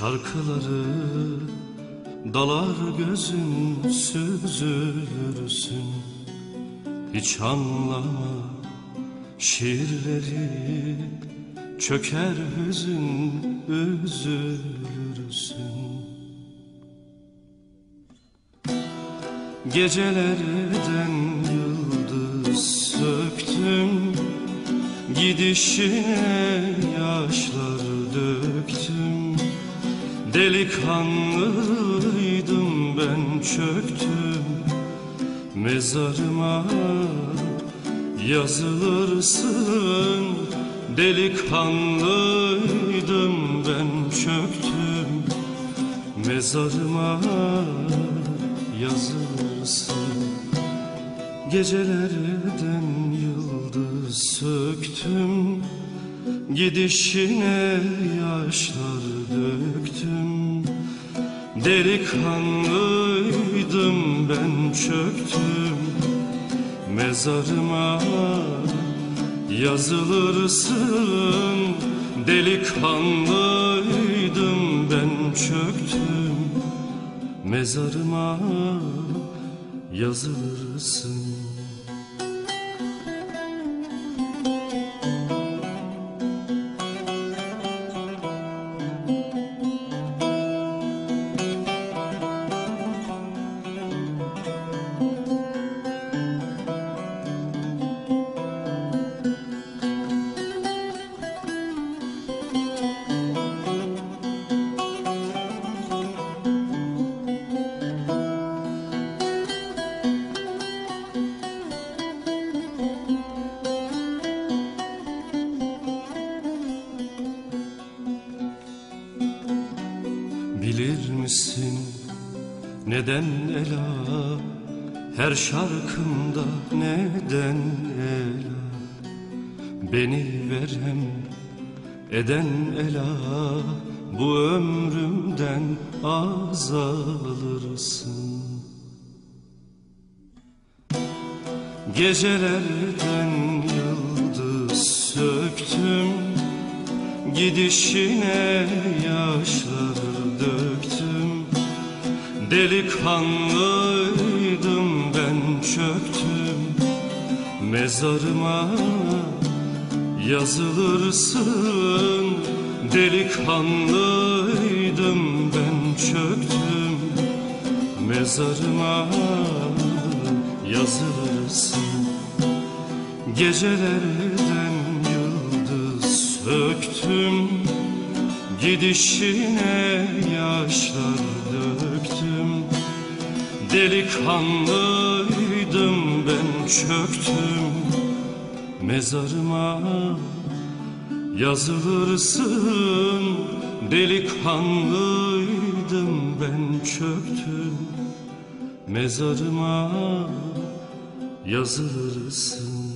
Şarkıları dalar gözün süzülürsün. Hiç anlama şiirleri Çöker hüzün üzülürsün. Gecelerden yıldız söktüm Gidişine yaşlar döktüm Delikanlıydım ben çöktüm Mezarıma. Yazılırsın Delikanlıydım ben çöktüm Mezarıma. Yazılırsın Gecelerden yıldız söktüm Gidişine yaşlar döktüm. Delikanlıydım ben çöktüm. Mezarıma yazılırsın Delikanlıydım ben çöktüm. Mezarıma yazılırsın Bilir misin neden ela? Her şarkımda neden ela? Beni verem eden ela bu ömrümden azalırsın Gecelerden yıldız söktüm Gidişine yaşlar Delikanlıydım ben çöktüm Mezarıma. Yazılırsın Delikanlıydım ben çöktüm Mezarıma. Yazılırsın Gecelerden yıldız söktüm Gidişine yaşlar döktüm. Delikanlıydım ben çöktüm. Mezarıma yazılırsın. Delikanlıydım ben çöktüm. Mezarıma yazılırsın